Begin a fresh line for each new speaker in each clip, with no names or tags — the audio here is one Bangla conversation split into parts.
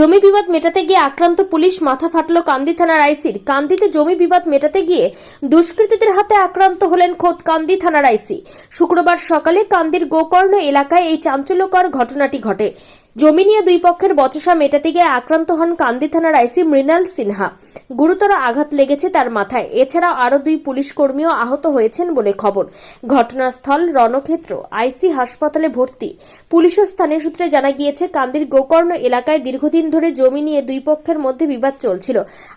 জমি বিবাদ মেটাতে গিয়ে আক্রান্ত পুলিশ মাথা ফাটল কান্দি থানার আইসির। কান্দিতে জমি বিবাদ মেটাতে গিয়ে দুষ্কৃতীদের হাতে আক্রান্ত হলেন খোদ কান্দি থানার আইসি। শুক্রবার সকালে কান্দির গোকর্ণ এলাকায় এই চাঞ্চল্যকর ঘটনাটি ঘটে। জমি নিয়ে দুই পক্ষের বচসা মেটাতে গিয়ে আক্রান্ত হন কান্দি থানার আইসি মৃণাল সিনহা। গুরুতর আঘাত লেগেছে তার মাথায়। এছাড়াও আরও দুই পুলিশ কর্মীও আহত হয়েছেন বলে খবর। ঘটনাস্থল রণক্ষেত্র, আইসি হাসপাতালে ভর্তি। পুলিশ ও স্থানীয় সূত্রে জানা গিয়েছে, কান্দির গোকর্ণ এলাকায় দীর্ঘদিন ধরে জমি নিয়ে দুই পক্ষের মধ্যে বিবাদ চলছিল।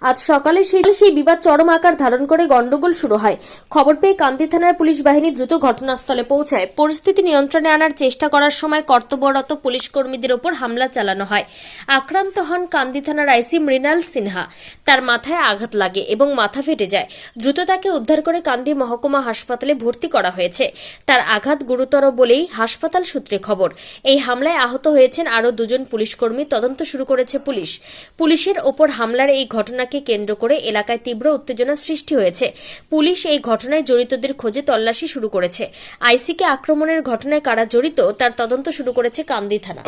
আজ সকালে সেই সেই বিবাদ চরম আকার ধারণ করে গন্ডগোল শুরু হয়। খবর পেয়ে কান্দি থানার পুলিশ বাহিনী দ্রুত ঘটনাস্থলে পৌঁছায়। পরিস্থিতি নিয়ন্ত্রণে আনার চেষ্টা করার সময় কর্তব্যরত পুলিশ কর্মীদের ওপর হামলা চালানো হয়। আক্রান্ত হন কান্দি থানার আইসি মৃণাল সিনহা। তার মাথায় আঘাত লাগে এবং মাথা ফেটে যায়। দ্রুত তাকে উদ্ধার করে কান্দি মহকুমা হাসপাতালে ভর্তি করা হয়েছে। তার আঘাত গুরুতর বলেই হাসপাতাল সূত্রে খবর। এই হামলায় আহত হয়েছেন আরও দুজন পুলিশকর্মী। তদন্ত শুরু করেছে পুলিশ। পুলিশের ওপর হামলার এই ঘটনাকে কেন্দ্র করে এলাকায় তীব্র উত্তেজনা সৃষ্টি হয়েছে। পুলিশ এই ঘটনায় জড়িতদের খোঁজে তল্লাশি শুরু করেছে। আইসিকে আক্রমণের ঘটনায় কারা জড়িত, তার তদন্ত শুরু করেছে কান্দি থানা।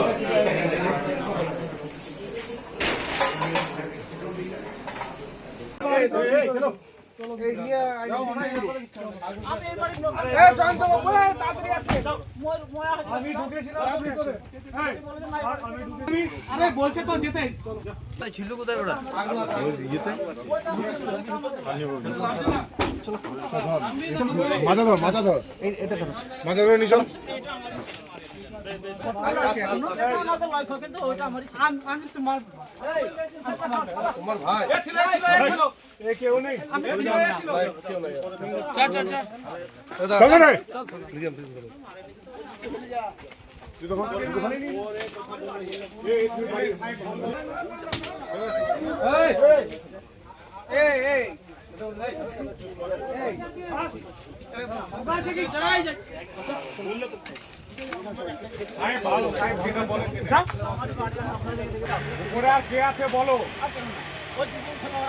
আরে বলছে তো যেতে।
ছিল কোথায় ওরা?
মাজা ধর মাজা ধর। মাজা ধরে নিশান।
আমি তোমার
তোমার ভাই
ছিল ছিল এ কেউ নেই আমি ছিল
চা চা চা
চলো রে
এই এই
উপরে আর কে বলো
এই
এই চলো
এ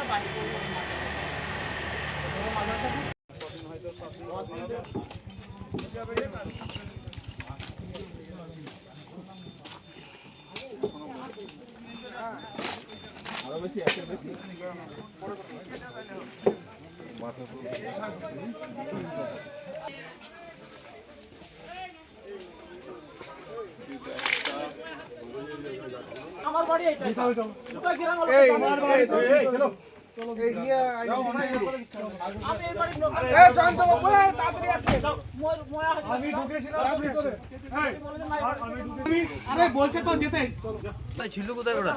জয়ন্ত বলছে তো যেতে
ছিল কোথায় ওরা